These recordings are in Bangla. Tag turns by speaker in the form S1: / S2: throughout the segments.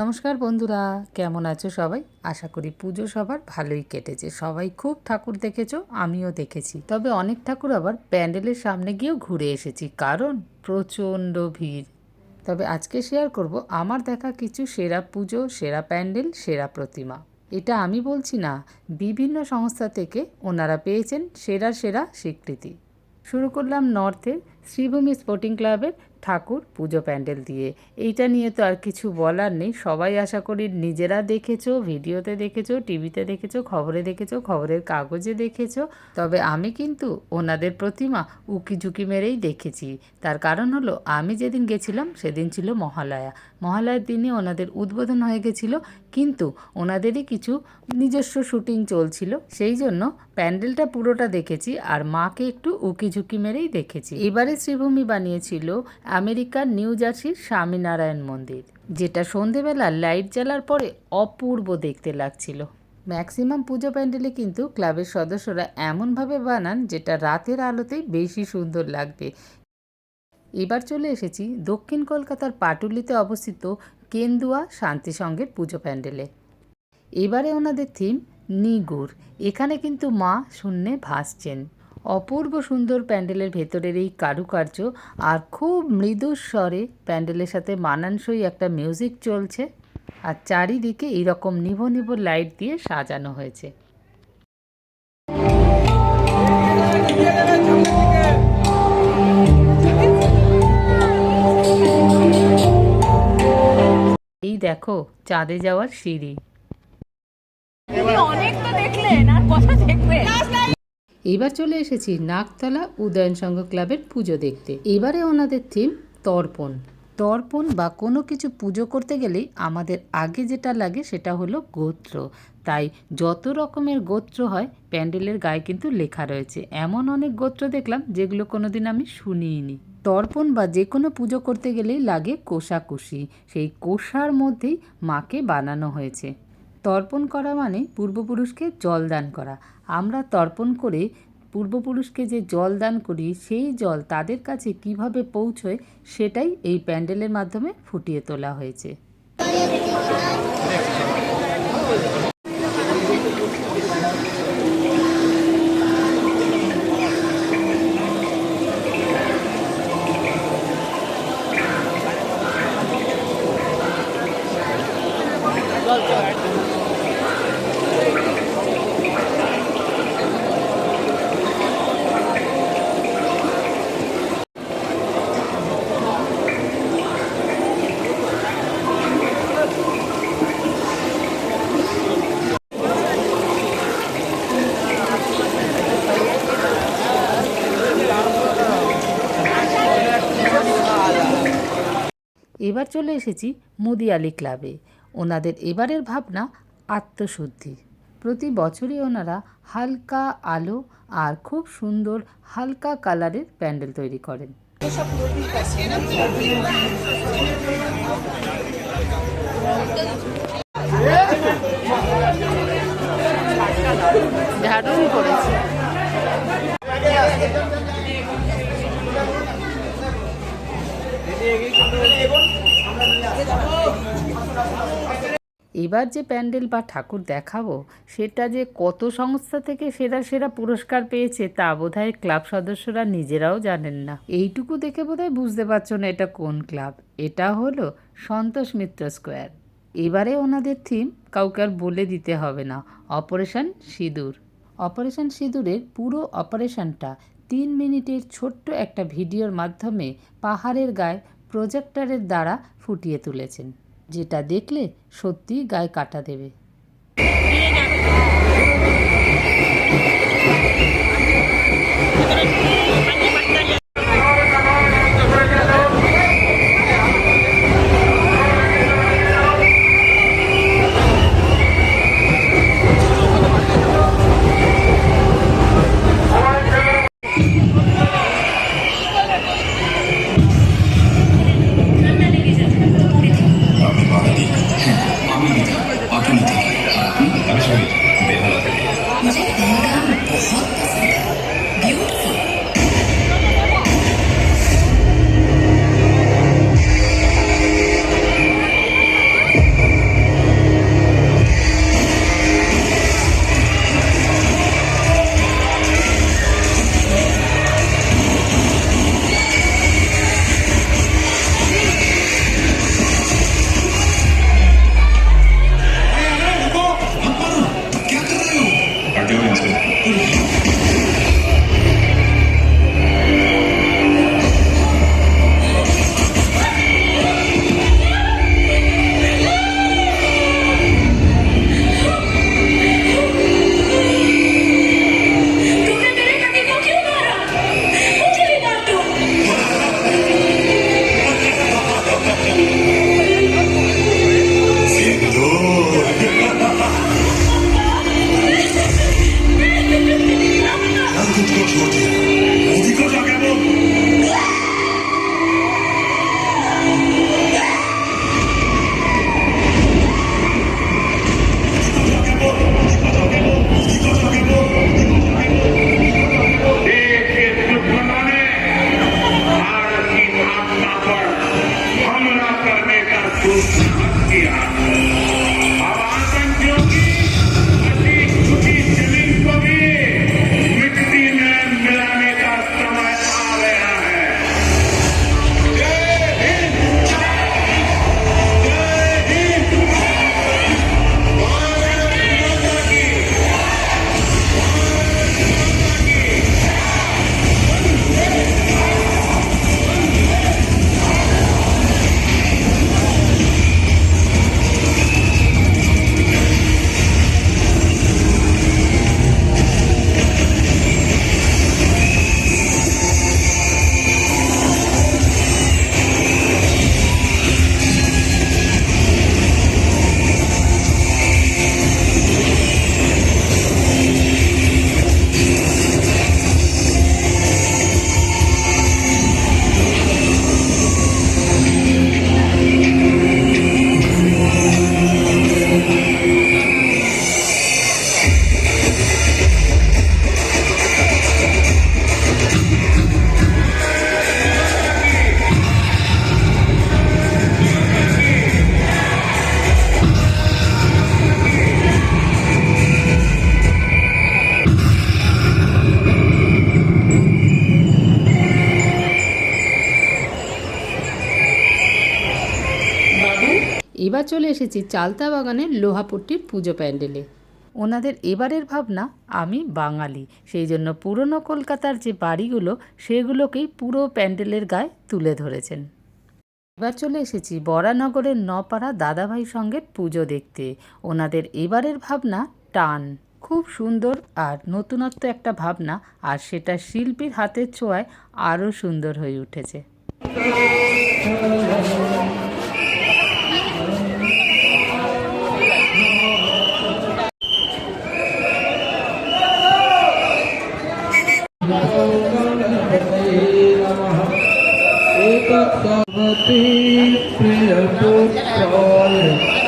S1: নমস্কার বন্ধুরা, কেমন আছো সবাই? আশা করি পুজো সবার ভালোই কেটেছে। সবাই খুব ঠাকুর দেখেছ, আমিও দেখেছি। তবে অনেক ঠাকুর আবার প্যান্ডেলের সামনে গিয়েও ঘুরে এসেছি, কারণ প্রচণ্ড ভিড়। তবে আজকে শেয়ার করব আমার দেখা কিছু সেরা পুজো, সেরা প্যান্ডেল, সেরা প্রতিমা। এটা আমি বলছি না, বিভিন্ন সংস্থা থেকে ওনারা পেয়েছেন সেরা সেরা স্বীকৃতি। শুরু করলাম নর্থের শ্রীভূমি স্পোর্টিং ক্লাবের ঠাকুর পুজো প্যান্ডেল দিয়ে। এইটা নিয়ে তো আর কিছু বলার নেই। সবাই আশা করি নিজেরা দেখেছ, ভিডিওতে দেখেছ, টিভিতে দেখেছ, খবরে দেখেছ, খবরের কাগজে দেখেছ। তবে আমি কিন্তু ওনাদের প্রতিমা উকি ঝুঁকি মেরেই দেখেছি। তার কারণ হলো, আমি যেদিন গেছিলাম সেদিন ছিল মহালয়া। মহালয়ার দিনে ওনাদের উদ্বোধন হয়ে গেছিল, কিন্তু ওনাদেরই কিছু নিজস্ব শুটিং চলছিল। সেই জন্য প্যান্ডেলটা পুরোটা দেখেছি আর মাকে একটু উকি ঝুঁকি মেরেই দেখেছি। এবারে শ্রীভূমি বানিয়েছিল আমেরিকার নিউ জার্সির স্বামীনারায়ণ মন্দির, যেটা সন্ধেবেলা লাইট জ্বালার পরে অপূর্ব দেখতে লাগছিল। ম্যাক্সিমাম পুজো প্যান্ডেলে কিন্তু ক্লাবের সদস্যরা এমনভাবে বানান যেটা রাতের আলোতেই বেশি সুন্দর লাগবে। এবার চলে এসেছি দক্ষিণ কলকাতার পাটুলিতে অবস্থিত কেন্দুয়া শান্তি সঙ্গের পুজো প্যান্ডেলে। এবারে ওনাদের থিম নিগুর এখানে কিন্তু মা শূন্যে ভাসছেন। অপূর্ব সুন্দর প্যান্ডেলের ভেতরের এই কারুকার্য আর খুব মৃদু স্বরে প্যান্ডেলের সাথে মানানসই একটা মিউজিক চলছে আর চারিদিকে এইরকম নিভো নিভো লাইট দিয়ে সাজানো হয়েছে। এই দেখো, চাঁদে যাওয়ার সিঁড়ি।
S2: অনেক তো দেখলেন আর কথা দেখবেন
S1: এবার চলে এসেছি নাকতলা উদয়ন সংঘ ক্লাবের পুজো দেখতে। এবারে ওনাদের থিম তর্পণ। তর্পণ বা কোনো কিছু পুজো করতে গেলেই আমাদের আগে যেটা লাগে সেটা হলো গোত্র। তাই যত রকমের গোত্র হয়, প্যান্ডেলের গায়ে কিন্তু লেখা রয়েছে। এমন অনেক গোত্র দেখলাম যেগুলো কোনোদিন আমি শুনিনি তর্পণ বা যে কোনো পুজো করতে গেলেই লাগে কোষাকুষি। সেই কোষার মধ্যেই মাকে বানানো হয়েছে। তর্পণ করা মানে পূর্বপুরুষকে জল দান করা। আমরা তর্পণ করে পূর্বপুরুষকে যে জল দান করি, সেই জল তাদের কাছে কীভাবে পৌঁছয়, সেটাই এই প্যান্ডেলের মাধ্যমে ফুটিয়ে তোলা হয়েছে। এবার চলে এসেছি মুদি মুদিয়ালি ক্লাবে ওনাদের এবারের ভাবনা আত্মশুদ্ধি। প্রতি বছরই ওনারা হালকা আলো আর খুব সুন্দর হালকা কালারের প্যান্ডেল তৈরি করেন। দারুণ করেছে। এবার যে প্যান্ডেল বা ঠাকুর দেখাবো, সেটা যে কত সংস্থা থেকে সেরা সেরা পুরস্কার পেয়েছে তা বোধহয় ক্লাব সদস্যরা নিজেরাও জানেন না। এইটুকু দেখে বোধহয় বুঝতে পারছ না এটা কোন ক্লাব। এটা হলো সন্তোষ মিত্র স্কোয়ার। এবারে ওনাদের থিম, কাউকে আর বলে দিতে হবে না, অপারেশন সিঁদুর। অপারেশন সিঁদুরের পুরো অপারেশনটা তিন মিনিটের ছোট্ট একটা ভিডিওর মাধ্যমে পাহাড়ের গায়ে প্রজেক্টরের দ্বারা ফুটিয়ে তুলেছেন যেটা দেখলে সত্যিই গায়ে কাটা দেবে। এবার চলে এসেছি চালতা বাগানের লোহাপট্টির পুজো প্যান্ডেলে। ওনাদের এবারের ভাবনা, আমি বাঙালি, সেই জন্য পুরনো কলকাতার যে বাড়িগুলো, সেগুলোকেই পুরো প্যান্ডেলের গায়ে তুলে ধরেছেন। এবার চলে এসেছি বরানগরের নপাড়া দাদাভাই সঙ্গে পুজো দেখতে। ওনাদের এবারের ভাবনা, টান। খুব সুন্দর আর নতুনত্ব একটা ভাবনা, আর সেটা শিল্পীর হাতের ছোঁয়ায় আরও সুন্দর হয়ে উঠেছে।
S3: Pati
S1: Priya Bhutkar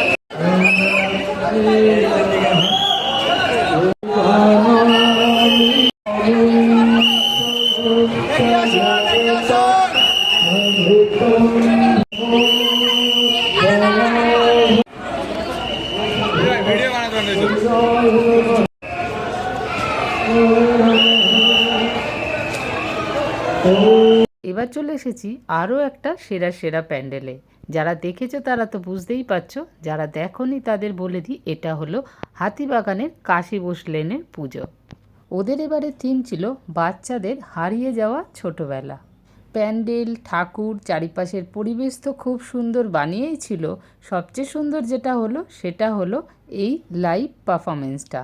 S1: এসেছি আরও একটা সেরা সেরা প্যান্ডেলে। যারা দেখেছ তারা তো বুঝতেই পারছ, যারা দেখনি তাদের বলে দিই, এটা হলো হাতিবাগানের কাশি লেনের পুজো। ওদের এবারে থিম ছিল বাচ্চাদের হারিয়ে যাওয়া ছোটবেলা। প্যান্ডেল, ঠাকুর, চারিপাশের পরিবেশ তো খুব সুন্দর বানিয়েই ছিল। সবচেয়ে সুন্দর যেটা হলো, সেটা হলো এই লাইভ পারফরমেন্সটা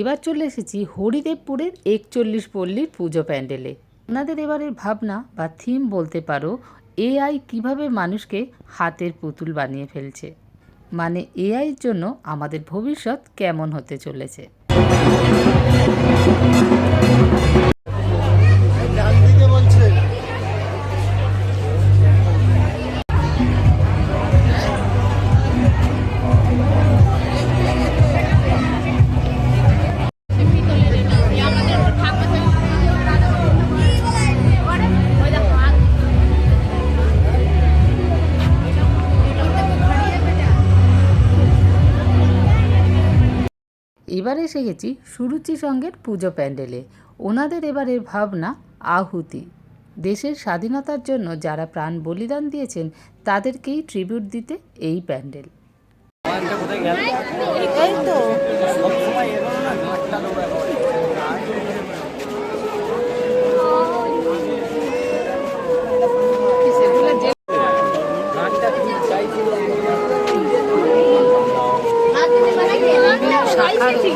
S1: এবার চলে এসেছি হরিদেবপুরের একচল্লিশ পল্লীর পুজো প্যান্ডেলে। ওনাদের এবারের ভাবনা বা থিম বলতে পারো এআই কীভাবে মানুষকে হাতের পুতুল বানিয়ে ফেলছে? মানে এআইয়ের জন্য আমাদের ভবিষ্যৎ কেমন হতে চলেছে? এবার এসে গেছি সুরুচি সঙ্গের পুজো প্যান্ডেলে। ওনাদের এবারের ভাবনা আহুতি। দেশের স্বাধীনতার জন্য যারা প্রাণ বলিদান দিয়েছেন, তাদেরকেই ট্রিবিউট দিতে এই প্যান্ডেল।
S2: এই তো।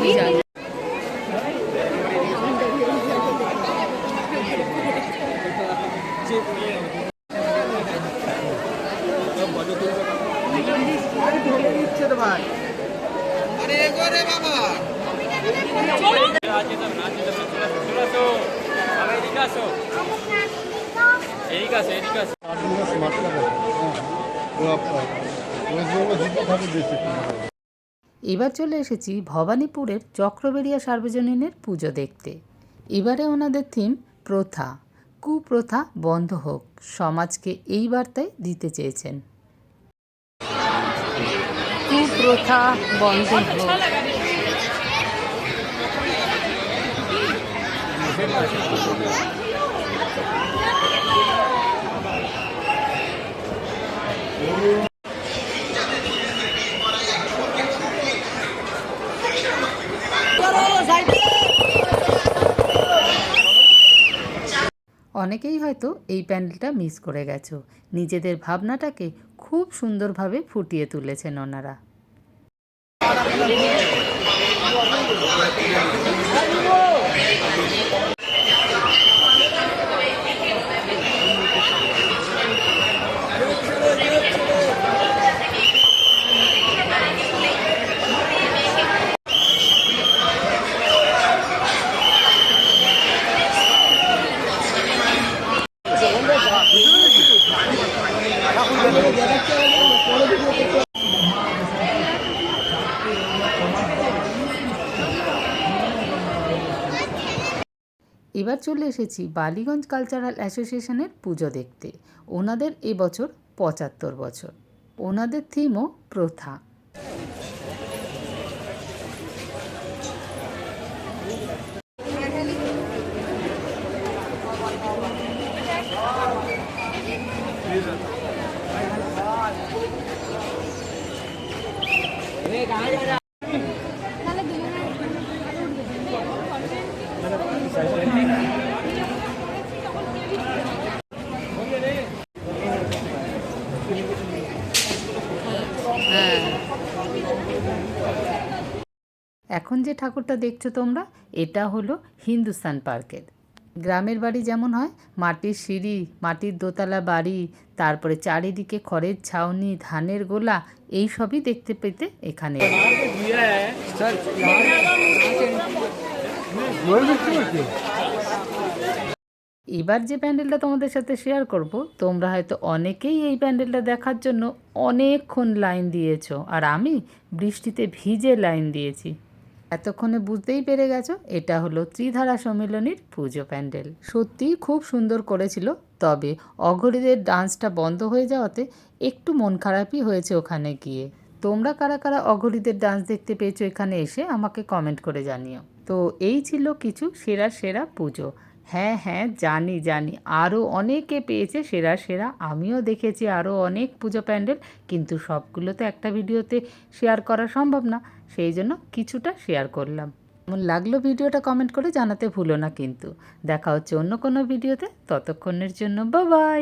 S2: অভিযান আছে।
S1: এদিকে আছে স্মার্ট কার্ড ওয়েস্ট এবার চলে এসেছি ভবানীপুরের চক্রবেড়িয়া সার্বজনীনের পুজো দেখতে। এবারে ওনাদের থিম প্রথা। কুপ্রথা বন্ধ হোক, সমাজকে এই বার্তায় দিতে চেয়েছেন। কুপ্রথা বন্ধ হোক। অনেকেই হয়তো এই প্যান্ডেলটা মিস করে গেছো। নিজেদের ভাবনাটাকে খুব সুন্দরভাবে ফুটিয়ে তুলেছেন ওনারা এবার চলে এসেছি বালিগঞ্জ কালচারাল অ্যাসোসিয়েশনের পুজো দেখতে। ওনাদের এবছর পঁচাত্তর বছর। ওনাদের থিমও প্রথা এখন যে ঠাকুরটা দেখছ তোমরা, এটা হলো হিন্দুস্তান পার্কের। গ্রামের বাড়ি যেমন হয়, মাটির সিঁড়ি, মাটির দোতলা বাড়ি, তারপরে চারিদিকে খড়ের ছাউনি, ধানের গোলা, এই সবই দেখতে পেতে এখানে। এবার যে প্যান্ডেলটা তোমাদের সাথে শেয়ার করব, তোমরা হয়তো অনেকেই এই প্যান্ডেলটা দেখার জন্য অনেকক্ষণ লাইন দিয়েছ, আর আমি বৃষ্টিতে ভিজে লাইন দিয়েছি। এতক্ষণে বুঝতেই পেরে গেছো, এটা হলো ত্রিধারা সম্মিলনীর পুজো প্যান্ডেল। সত্যিই খুব সুন্দর করেছিল, তবে অঘরীদের ডান্সটা বন্ধ হয়ে যাওয়াতে একটু মন খারাপই হয়েছে ওখানে গিয়ে। তোমরা কারা কারা অঘরীদের ডান্স দেখতে পেয়েছ এখানে এসে আমাকে কমেন্ট করে জানিও। তো এই ছিল কিছু সেরা সেরা পুজো। হ্যাঁ হ্যাঁ জানি জানি। আরও অনেকে পেয়েছে সেরা সেরা। আমিও দেখেছি আরও অনেক পুজো প্যান্ডেল, কিন্তু সবগুলো তো একটা ভিডিওতে শেয়ার করা সম্ভব না। সেই জন্য কিছুটা শেয়ার করলাম। কেমন লাগল ভিডিওটা কমেন্ট করে জানাতে ভুলো না কিন্তু। দেখা হচ্ছে অন্য কোনো ভিডিওতে। ততক্ষণের জন্য বাবাই